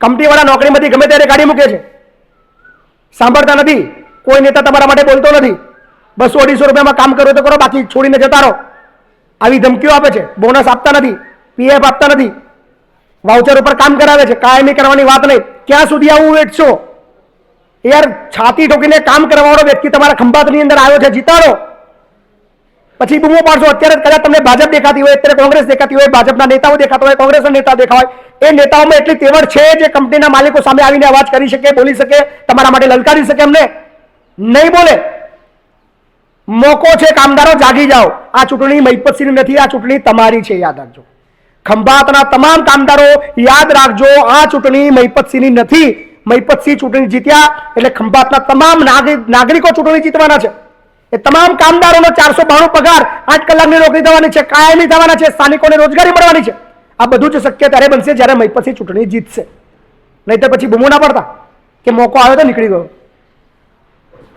કંપનીવાળા નોકરીમાંથી ગમે ત્યારે કાઢી મૂકે છે. સાંભળતા નથી. કોઈ નેતા તમારા માટે બોલતો નથી. બસો અઢીસો રૂપિયામાં કામ કરો તો કરો, બાકી છોડીને જતા રહો. આવી ધમકીઓ આપે છે. બોનસ આપતા નથી. પીએફ આપતા નથી. વાઉચર ઉપર કામ કરાવે છે. કાયમી કરવાની વાત નહીં. ક્યાં સુધી આવું વેઠશો યાર છાતી ઠોકીને કામ કરવાવાળો વ્યક્તિ તમારા ખંભાતની અંદર આવ્યો છે. જીતાડો. પછી બૂમો પાડશો અત્યારે કદાચ તમને ભાજપ દેખાતી હોય, અત્યારે કોંગ્રેસ દેખાતી હોય, ભાજપના નેતાઓ દેખાતા હોય, કોંગ્રેસના નેતા દેખા હોય. એ નેતાઓમાં એટલી તેવડ છે જે કંપનીના માલિકો સામે આવીને અવાજ કરી શકે, બોલી શકે, તમારા માટે લલકારી શકે એમને. નહીં બોલે. મોકો છે કામદારો, જાગી જાઓ. આ ચૂંટણી મહિપતસિંહની નથી, આ ચૂંટણી તમારી છે, યાદ રાખજો. ખંભાતના તમામ કામદારો યાદ રાખજો, આ ચૂંટણી મહિપતસિંહની નથી. મહિપતસિંહ ચૂંટણી જીત્યા, એટલે ખંભાતના તમામ નાગરિકો ચૂંટણી જીતવાના છે. એ તમામ કામદારોનો ચારસો બાણું પગાર આઠ કલાકની નોકરી થવાની છે, કાયમી થવાના છે, સ્થાનિકોને રોજગારી મળવાની છે. આ બધું જ શક્ય ત્યારે બનશે જ્યારે મહિપતસિંહ ચૂંટણી જીતશે. નહીં તો પછી બૂમો ના પડતા કે મોકો આવ્યો તો નીકળી ગયો.